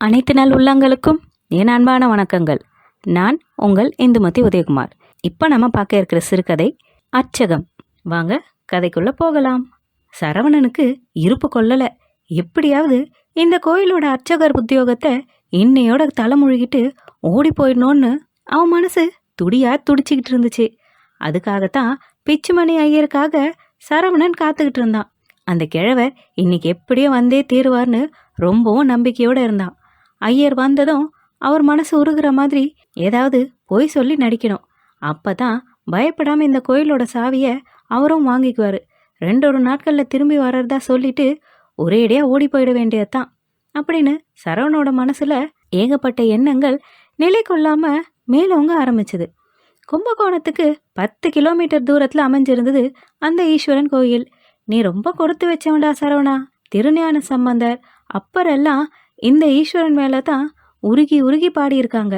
அனைத்து நாள் உள்ளங்களுக்கும் என் அன்பான வணக்கங்கள். நான் உங்கள் இந்துமதி உதயகுமார். இப்போ நம்ம பார்க்க இருக்கிற சிறுகதை அச்சகம் வாங்க கதைக்குள்ளே போகலாம். சரவணனுக்கு இருப்பு கொள்ளலை. எப்படியாவது இந்த கோயிலோட அர்ச்சகர் உத்தியோகத்தை இன்னையோட தலைமுழுகிட்டு ஓடி போயிடணும்னு அவன் மனசு துடியா துடிச்சிக்கிட்டு இருந்துச்சு. அதுக்காகத்தான் பிச்சுமணி ஐயருக்காக சரவணன் காத்துக்கிட்டு இருந்தான். அந்த கிழவர் இன்னைக்கு எப்படியோ வந்தே தீருவார்னு ரொம்பவும் நம்பிக்கையோடு இருந்தான். ஐயர் வந்ததும் அவர் மனசு உருகிற மாதிரி ஏதாவது பொய் சொல்லி நடிக்கணும். அப்பதான் பயப்படாம இந்த கோயிலோட சாவியை அவரும் வாங்கிக்குவாரு. ரெண்டு ஒரு நாட்கள்ல திரும்பி வர்றதா சொல்லிட்டு ஒரேடியா ஓடி போயிட வேண்டியதுதான். அப்படின்னு சரவணோட மனசுல ஏகப்பட்ட எண்ணங்கள் நிலை கொள்ளாம மேலோங்க ஆரம்பிச்சது. கும்பகோணத்துக்கு பத்து கிலோமீட்டர் தூரத்துல அமைஞ்சிருந்தது அந்த ஈஸ்வரன் கோயில். நீ ரொம்ப கொடுத்து வச்சவன்டா சரவணா. திருஞான சம்பந்தர் அப்பரெல்லாம் இந்த ஈஸ்வரன் மேலே தான் உருகி உருகி பாடியிருக்காங்க.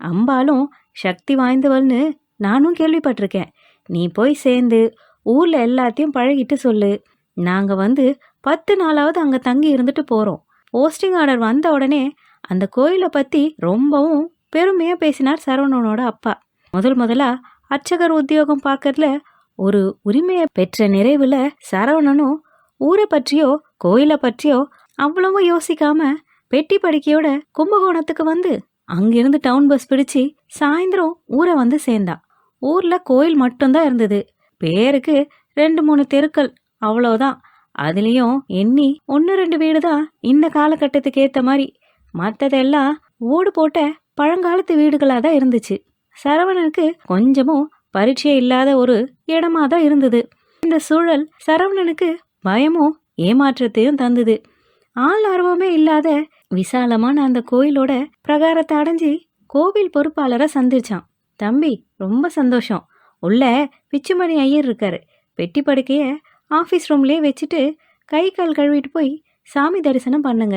அம்பாலும் சக்தி வாய்ந்தவள்னு நானும் கேள்விப்பட்டிருக்கேன். நீ போய் சேர்ந்து ஊரில் எல்லாத்தையும் பழகிட்டு சொல்லு. நாங்கள் வந்து பத்து நாளாவது அங்கே தங்கி இருந்துட்டு போகிறோம் போஸ்டிங் ஆர்டர் வந்த உடனே அந்த கோயிலை பற்றி ரொம்பவும் பெருமையாக பேசினார் சரவணனோட அப்பா. முதல் முதலா அர்ச்சகர் உத்தியோகம் பார்க்கறதுல ஒரு உரிமையை பெற்ற நிறைவில் சரவணனும் ஊரை பற்றியோ கோயிலை பற்றியோ அவ்வளவோ யோசிக்காம பெட்டி படிக்கையோட கும்பகோணத்துக்கு வந்து அங்கிருந்து டவுன் பஸ் பிடிச்சு சாயந்தரம் ஊரை வந்து சேர்ந்தான் ஊர்ல கோயில் மட்டும்தான் இருந்தது. பேருக்கு ரெண்டு மூணு தெருக்கள். அவ்வளோதான் அதுலேயும் எண்ணி ஒன்று ரெண்டு வீடு தான் இந்த காலகட்டத்துக்கு ஏற்ற மாதிரி. மற்றதெல்லாம் ஓடு போட்ட பழங்காலத்து வீடுகளாக தான் இருந்துச்சு. சரவணனுக்கு கொஞ்சமும் பரீட்சை இல்லாத ஒரு இடமா தான் இருந்தது. இந்த சூழல் சரவணனுக்கு பயமும் ஏமாற்றத்தையும் தந்தது. ஆள் ஆர்வமே இல்லாத விசாலமான அந்த கோயிலோட பிரகாரத்தை அடைஞ்சி கோவில் பொறுப்பாளரை சந்திச்சான். தம்பி ரொம்ப சந்தோஷம். உள்ள பிச்சுமணி ஐயர் இருக்காரு. பெட்டி படுக்கைய ஆஃபீஸ் ரூம்லேயே வச்சுட்டு கை கால் கழுவிட்டு போய் சாமி தரிசனம் பண்ணுங்க.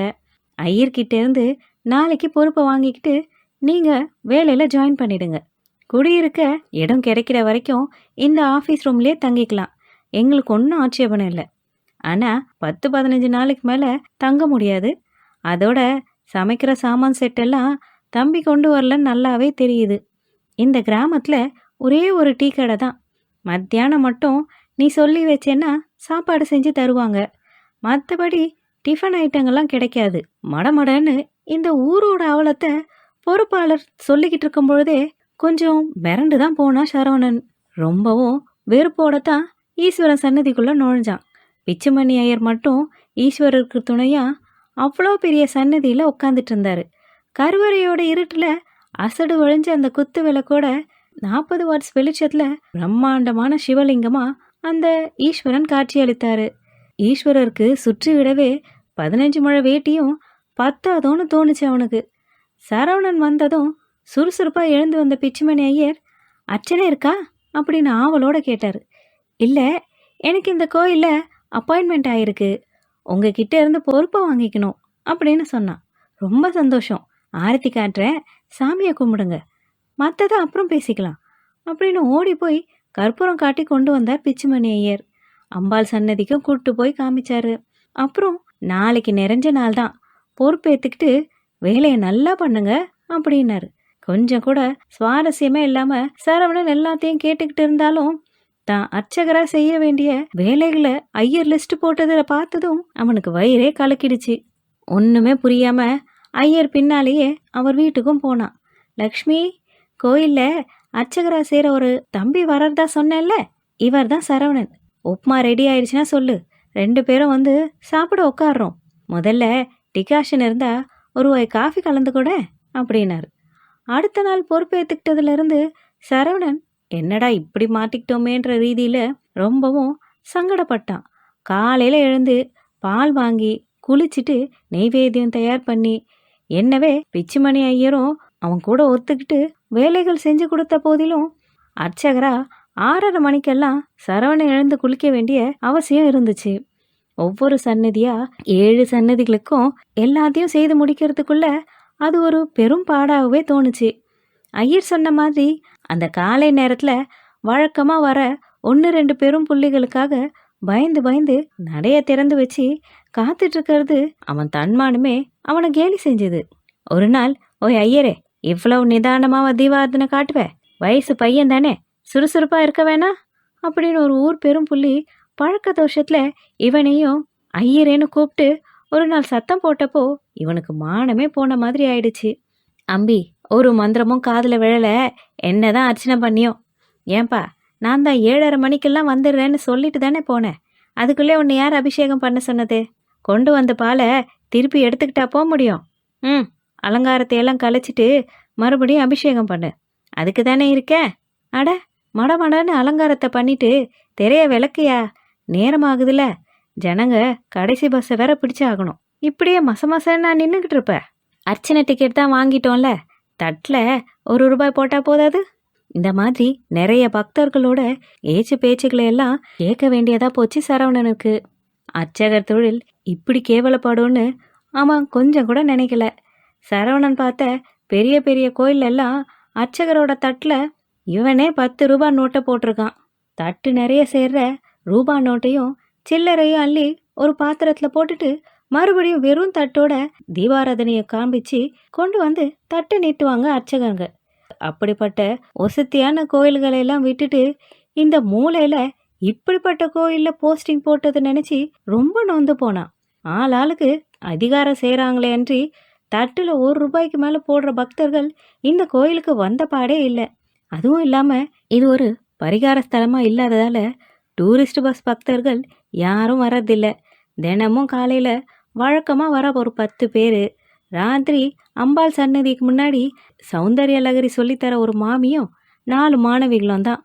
ஐயர்கிட்ட இருந்து நாளைக்கு பொறுப்பை வாங்கிக்கிட்டு நீங்கள் வேலையில் ஜாயின் பண்ணிடுங்க. குடியிருக்க இடம் கிடைக்கிற வரைக்கும் இந்த ஆஃபீஸ் ரூம்லேயே தங்கிக்கலாம். எங்களுக்கு ஒன்றும் ஆட்சேபணம் இல்லை. ஆனால் பத்து பதினஞ்சு நாளைக்கு மேலே தங்க முடியாது. அதோட சமைக்கிற சாமான் செட்டெல்லாம் தம்பி கொண்டு வரலன்னு நல்லாவே தெரியுது. இந்த கிராமத்தில் ஒரே ஒரு டீ கடை தான். மத்தியானம் மட்டும் நீ சொல்லி வச்சேன்னா சாப்பாடு செஞ்சு தருவாங்க. மற்றபடி டிஃபன் ஐட்டங்கள்லாம் கிடைக்காது. மடமடன்னு இந்த ஊரோட அவலத்தை பொறுப்பாளர் சொல்லிக்கிட்டு இருக்கும் பொழுதே கொஞ்சம் மிரண்டு தான் போனா சரவணன். ரொம்பவும் வெறுப்போட தான் ஈஸ்வரன் சன்னதிக்குள்ளே நுழைஞ்சான். பிச்சுமணி ஐயர் மட்டும் ஈஸ்வரருக்கு துணையாக அவ்வளோ பெரிய சன்னதியில் உட்காந்துட்டு இருந்தார். கருவறையோட இருட்டில் அசடு ஒழிஞ்ச அந்த குத்து விளக்கோட நாற்பது வாட்ஸ் வெளிச்சத்தில் பிரம்மாண்டமான சிவலிங்கமாக அந்த ஈஸ்வரன் காட்சியளித்தார். ஈஸ்வரருக்கு சுற்றி விடவே பதினஞ்சு மழை வேட்டியும் பத்தாதோன்னு தோணுச்சு அவனுக்கு. சரவணன் வந்ததும் சுறுசுறுப்பாக எழுந்து வந்த பிச்சுமணி ஐயர் அர்ச்சனை இருக்கா? அப்படின்னு ஆவலோட கேட்டார். இல்லை எனக்கு இந்த கோயிலில் அப்பாயின்மெண்ட் ஆயிருக்கு. உங்ககிட்ட இருந்து பொறுப்பை வாங்கிக்கணும் அப்படின்னு சொன்னான் ரொம்ப சந்தோஷம். ஆரத்தி காட்டுறேன். சாமியை கும்பிடுங்க. மற்றதை அப்புறம் பேசிக்கலாம் அப்படின்னு ஓடி போய் கற்பூரம் காட்டி கொண்டு வந்தார் பிச்சுமணி ஐயர். அம்பாள் சன்னதிக்கும் கூப்பிட்டு போய் காமிச்சாரு. அப்புறம் நாளைக்கு நிறைஞ்ச நாள் தான். பொறுப்பேற்றுக்கிட்டு வேலையை நல்லா பண்ணுங்க அப்படின்னாரு. கொஞ்சம் கூட சுவாரஸ்யமே இல்லாமல் சரவணன் எல்லாத்தையும் கேட்டுக்கிட்டு இருந்தாலும் தான் அர்ச்சகரா செய்ய வேண்டிய வேலைகளை ஐயர் லிஸ்ட் போட்டதில் பார்த்ததும் அவனுக்கு வயிறே கலக்கிடுச்சு. ஒன்றுமே புரியாம ஐயர் பின்னாலேயே அவர் வீட்டுக்கும் போனான். லக்ஷ்மி கோயிலில் அர்ச்சகரா செய்கிற ஒரு தம்பி வர்றதா சொன்னேன்ல இவர் தான் சரவணன். உப்மா ரெடி ஆயிடுச்சுன்னா சொல்லு. ரெண்டு பேரும் வந்து சாப்பிட உட்காடுறோம் முதல்ல டிகாஷன் இருந்தா ஒரு வாய் காஃபி கலந்து கூட அப்படின்னாரு. அடுத்த நாள் பொறுப்பேற்றுக்கிட்டதுலேருந்து சரவணன் என்னடா இப்படி மாட்டிக்கிட்டோமேன்ற ரீதியில் ரொம்பவும் சங்கடப்பட்டான். காலையில் எழுந்து பால் வாங்கி குளிச்சுட்டு நெய்வேத்தியம் தயார் பண்ணி என்னவே பிச்சுமணி ஐயரும் அவன் கூட ஒத்துக்கிட்டு வேலைகள் செஞ்சு கொடுத்த போதிலும் அர்ச்சகரா ஆறரை மணிக்கெல்லாம் சரவணன் எழுந்து குளிக்க வேண்டிய அவசியம் இருந்துச்சு. ஒவ்வொரு சன்னதியா ஏழு சன்னதிகளுக்கும் எல்லாத்தையும் செய்து முடிக்கிறதுக்குள்ள அது ஒரு பெரும் பாடாகவே தோணுச்சு. ஐயர் சொன்ன மாதிரி அந்த காலை நேரத்தில் வழக்கமாக வர ஒன்று ரெண்டு பெரும் புள்ளிகளுக்காக பயந்து பயந்து நடைய திறந்து வச்சு காத்துட்ருக்கிறது அவன் தன்மானமே அவனை கேலி செஞ்சது. ஒரு நாள் ஓய் ஐயரே இவ்வளவு நிதானமாக தீபாரதனை காட்டுவேன் வயசு பையன் தானே? சுறுசுறுப்பாக இருக்க வேணா? அப்படின்னு ஒரு ஊர் பெரும் புள்ளி பழக்க தோஷத்தில் இவனையும் ஐயரேன்னு கூப்பிட்டு ஒரு நாள் சத்தம் போட்டப்போ இவனுக்கு மானமே போன மாதிரி ஆயிடுச்சு. அம்பி ஒரு மந்திரமும் காதில் விழலை. என்னதான் அர்ச்சனை பண்ணியோ. ஏன்பா நான் தான் ஏழரை மணிக்கெல்லாம் வந்துடுறேன்னு சொல்லிட்டு தானே போனேன். அதுக்குள்ளே உன்னை யார் அபிஷேகம் பண்ண சொன்னது? கொண்டு வந்த பாலை திருப்பி எடுத்துக்கிட்டா போக முடியும். ம் அலங்காரத்தை எல்லாம் கழிச்சிட்டு மறுபடியும் அபிஷேகம் பண்ணு. அதுக்கு தானே இருக்க? அட மடமடன்னு அலங்காரத்தை பண்ணிட்டு திரைய விளக்கையா? நேரமாகுதுல. ஜனங்க கடைசி பஸ்ஸை வேற பிடிச்சாகணும். இப்படியே மச மசன்னு நான் நின்றுக்கிட்டு இருப்பேன் அர்ச்சனை டிக்கெட் தான் வாங்கிட்டோம்ல. தட்டில் ஒரு ரூபாய் போட்டால் போதாது? இந்த மாதிரி நிறைய பக்தர்களோட ஏச்சு பேச்சுக்களை எல்லாம் கேட்க வேண்டியதா போச்சு சரவணனுக்கு. அர்ச்சகர் தொழில் இப்படி கேவலப்படும்னு அவன் கொஞ்சம் கூட நினைக்கல. சரவணன் பார்த்த பெரிய பெரிய கோயிலெல்லாம் அர்ச்சகரோட தட்டில் இவனே பத்து ரூபா நோட்டை போட்டிருக்கான். தட்டு நிறைய சேர்ற ரூபா நோட்டையும் சில்லறையும் அள்ளி ஒரு பாத்திரத்தில் போட்டுட்டு மறுபடியும் வெறும் தட்டோட தீபாராதனையை காண்பிச்சு கொண்டு வந்து தட்டை நீட்டுவாங்க அர்ச்சகங்க. அப்படிப்பட்ட ஒசத்தியான கோயில்களை எல்லாம் விட்டுட்டு இந்த மூலையில இப்படிப்பட்ட கோயில்ல போஸ்டிங் போட்டதை நினைச்சு ரொம்ப நொந்து போனான் ஆள் ஆளுக்கு அதிகாரம் செய்கிறாங்களே அன்றி தட்டில் ஒரு ரூபாய்க்கு மேலே போடுற பக்தர்கள் இந்த கோயிலுக்கு வந்த பாடே இல்லை. அதுவும் இல்லாமல் இது ஒரு பரிகார ஸ்தலமாக இல்லாததால டூரிஸ்ட் பஸ் பக்தர்கள் யாரும் வர்றதில்லை. தினமும் காலையில் வழக்கமாக வர ஒரு பத்து பேர். ராத்திரி அம்பாள் சன்னதிக்கு முன்னாடி சௌந்தர்ய லகரி சொல்லித்தர ஒரு மாமியும் நாலு மாணவிகளும் தான்.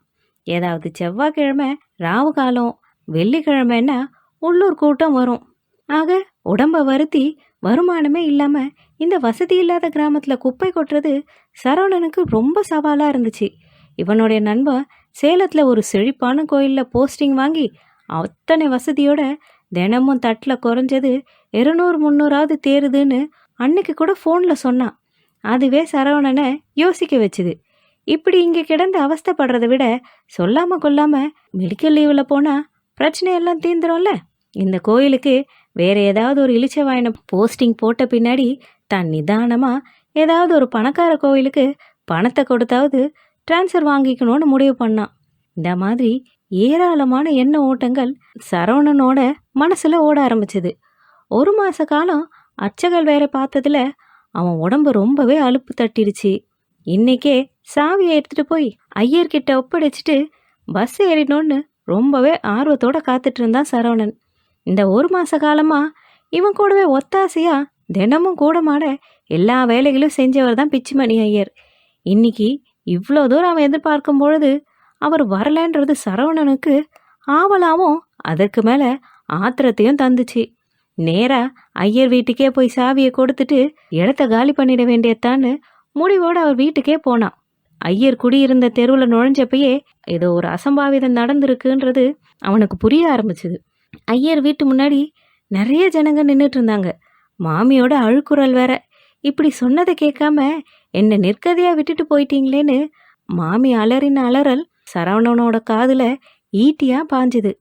ஏதாவது செவ்வாய்க்கிழமை ராவு காலம் வெள்ளிக்கிழமைன்னா உள்ளூர் கூட்டம் வரும். ஆக உடம்ப வருத்தி வருமானமே இல்லாமல் இந்த வசதி இல்லாத கிராமத்தில் குப்பை கொட்டுறது சரவணனுக்கு ரொம்ப சவாலாக இருந்துச்சு. இவனுடைய நண்பன் சேலத்தில் ஒரு செழிப்பான கோயிலில் போஸ்டிங் வாங்கி அத்தனை வசதியோட தினமும் தட்டில் குறைஞ்சது இருநூறு முந்நூறாவது தேருதுன்னு அன்னைக்கு கூட ஃபோனில் சொன்னான். அதுவே சரவணனை யோசிக்க வச்சுது. இப்படி இங்கே கிடந்து அவஸ்தைப்படுறதை விட சொல்லாமல் கொள்ளாமல் மெடிக்கல் லீவில் போனால் பிரச்சனையெல்லாம் தீந்துரும்ல? இந்த கோயிலுக்கு வேற ஏதாவது ஒரு இளிச்ச வாயின போஸ்டிங் போட்ட பின்னாடி தான் நிதானமாக ஏதாவது ஒரு பணக்கார கோயிலுக்கு பணத்தை கொடுத்தாவது ட்ரான்ஸ்ஃபர் வாங்கிக்கணும்னு முடிவு பண்ணான். இந்த மாதிரி ஏராளமான எண்ண ஓட்டங்கள் சரவணனோட மனசில் ஓட ஆரம்பிச்சது. ஒரு மாத காலம் அர்ச்சகல் வேற பார்த்ததுல அவன் உடம்பு ரொம்பவே அலுப்பு தட்டிடுச்சு. இன்னைக்கே சாவியை எடுத்துட்டு போய் ஐயர்கிட்ட ஒப்படைச்சிட்டு பஸ் ஏறினோன்னு ரொம்பவே ஆர்வத்தோட காத்துட்டு இருந்தான் சரவணன். இந்த ஒரு மாத காலமாக இவன் கூடவே ஒத்தாசையாக தினமும் கூட மாட எல்லா வேலைகளும் செஞ்சவர் தான் பிச்சுமணி ஐயர். இன்னைக்கு இவ்வளோ தூரம் அவன் எதிர்பார்க்கும் பொழுது அவர் வரலன்றது சரவணனுக்கு ஆவலாவும் அதற்கு மேலே ஆத்திரத்தையும் தந்துச்சு. நேராக ஐயர் வீட்டுக்கே போய் சாவியை கொடுத்துட்டு இடத்த காலி பண்ணிட வேண்டியதான்னு முடிவோடு அவர் வீட்டுக்கே போனான். ஐயர் குடியிருந்த தெருவில் நுழைஞ்சப்பயே ஏதோ ஒரு அசம்பாவிதம் நடந்திருக்குன்றது அவனுக்கு புரிய ஆரம்பிச்சுது. ஐயர் வீட்டு முன்னாடி நிறைய ஜனங்க நின்றுட்டு இருந்தாங்க மாமியோட அழுக்குரல் வேற. இப்படி சொன்னதை கேட்காம என்னை நிற்கதையாக விட்டுட்டு போயிட்டீங்களேன்னு மாமி அலறின அலறல் சரவணனோட காதில் ஈட்டியாக பாஞ்சுது.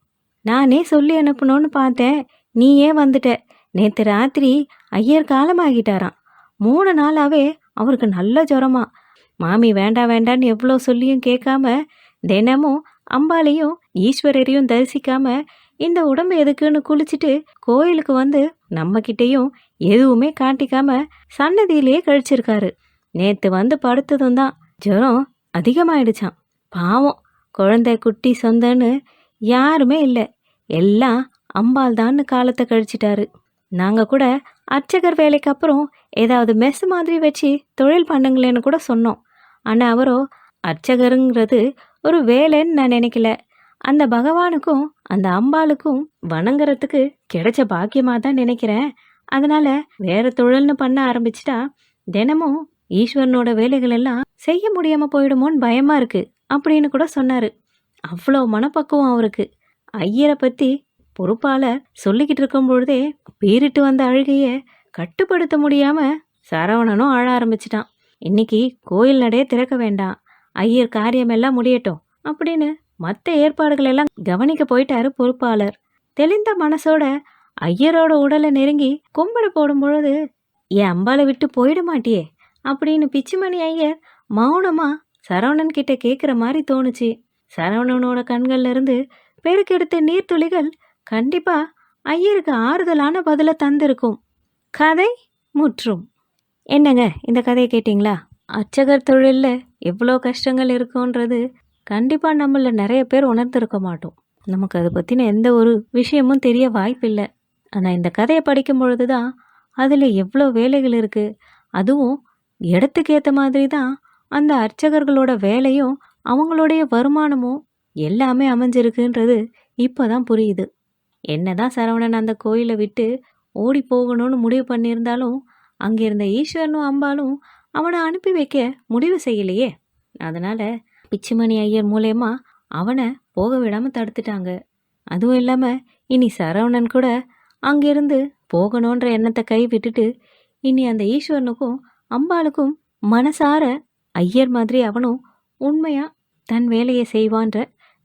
நானே சொல்லி அனுப்பணும்னு பார்த்தேன் நீ ஏன் வந்துட்ட? நேற்று ராத்திரி ஐயர் காலமாகிட்டாராம். மூணு நாளாகவே அவருக்கு நல்ல ஜுரமா. மாமி வேண்டாம் வேண்டான்னு எவ்வளோ சொல்லியும் கேட்காம தினமும் அம்பாளையும் ஈஸ்வரரையும் தரிசிக்காம இந்த உடம்பு எதுக்குன்னு குளிச்சுட்டு கோயிலுக்கு வந்து நம்மக்கிட்டேயும் எதுவுமே காட்டிக்காம சன்னதியிலேயே கழிச்சிருக்காரு. நேற்று வந்து படுத்ததும் தான் ஜுரம் அதிகமாயிடுச்சான் பாவம். குழந்தை குட்டி சொந்தன்னு யாருமே இல்லை. எல்லாம் அம்பாள் தான்னு காலத்தை கழிச்சிட்டாரு. நாங்கள் கூட அர்ச்சகர் வேலைக்கு அப்புறம் ஏதாவது மெஸ் மாதிரி வச்சு தொழில் பண்ணுங்களேன்னு கூட சொன்னோம். ஆனால் அவரோ அர்ச்சகருங்கிறது ஒரு வேலைன்னு நான் நினைக்கல. அந்த பகவானுக்கும் அந்த அம்பாளுக்கும் வணங்குறதுக்கு கிடைச்ச பாக்கியமாக தான் நினைக்கிறேன். அதனால வேற தொழில்னு பண்ண ஆரம்பிச்சிட்டா தினமும் ஈஸ்வரனோட வேலைகள் எல்லாம் செய்ய முடியாம போயிடுமோன்னு பயமா இருக்கு. அப்படின்னு கூட சொன்னாரு. அவ்வளோ மனப்பக்குவம் அவருக்கு. ஐயரை பற்றி பொறுப்பால் சொல்லிக்கிட்டு இருக்கும் பொழுதே பீரிட்டு வந்த அழுகையை கட்டுப்படுத்த முடியாமல் சரவணனும் அழ ஆரம்பிச்சிட்டான். இன்னைக்கு கோயில் நடைய திறக்க வேண்டாம். ஐயர் காரியமெல்லாம் முடியட்டும் அப்படின்னு மற்ற ஏற்பாடுகள் எல்லாம் கவனிக்க போயிட்டாரு பொறுப்பாளர். தெளிந்த மனசோட ஐயரோட உடலை நெருங்கி கும்பிட போடும் பொழுது என் அம்பாளை விட்டு போயிட மாட்டியே அப்படின்னு பிச்சுமணி ஐயர் மௌனமாக சரவணன் கிட்ட கேட்குற மாதிரி தோணுச்சு. சரவணனோட கண்கள்ல இருந்து பெருக்கெடுத்த நீர்த்துளிகள் கண்டிப்பா ஐயருக்கு ஆறுதலான பதிலை தந்திருக்கும். கதை முற்றும். என்னங்க இந்த கதையை கேட்டிங்களா? அர்ச்சகர் தொழிலில் எவ்வளோ கஷ்டங்கள் இருக்குன்றது கண்டிப்பாக நம்மள நிறைய பேர் உணர்ந்திருக்க மாட்டோம். நமக்கு அதை பற்றின எந்த ஒரு விஷயமும் தெரிய வாய்ப்பில்லை. ஆனால் இந்த கதையை படிக்கும் பொழுது தான் அதில் எவ்வளோ வேலைகள் இருக்குது அதுவும் இடத்துக்கு ஏற்ற மாதிரி தான் அந்த அர்ச்சகர்களோட வேலையும் அவங்களுடைய வருமானமும் எல்லாமே அமைஞ்சிருக்குன்றது இப்போ தான் புரியுது. என்னதான் சரவணன் அந்த கோயிலை விட்டு ஓடி போகணும்னு முடிவு பண்ணியிருந்தாலும் அங்கே இருந்த ஈஸ்வரனும் அம்பாலும் அவனை அனுப்பி வைக்க முடிவு செய்யலையே. அதனால் பிச்சுமணி ஐயர் மூலயமா அவனை போக விடாமல் தடுத்துட்டாங்க. அதுவும் இல்லாமல் இனி சரவணன் கூட அங்கிருந்து போகணுன்ற எண்ணத்தை கை விட்டுட்டு இனி அந்த ஈஸ்வரனுக்கும் அம்பாளுக்கும் மனசார ஐயர் மாதிரி அவனும் உண்மையாக தன் வேலையை செய்வான்ற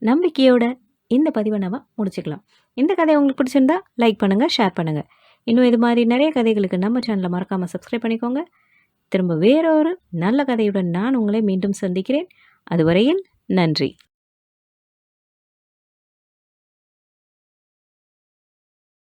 நம்பிக்கையோட இந்த பதிவை நம்ம முடிச்சுக்கலாம். இந்த கதை உங்களுக்கு பிடிச்சிருந்தா லைக் பண்ணுங்கள் ஷேர் பண்ணுங்கள் இன்னும் இது மாதிரி நிறைய கதைகளுக்கு நம்ம சேனலை மறக்காமல் சப்ஸ்கிரைப் பண்ணிக்கோங்க. திரும்ப வேறொரு நல்ல கதையுடன் நான் உங்களை மீண்டும் சந்திக்கிறேன். அதுவரையில் நன்றி.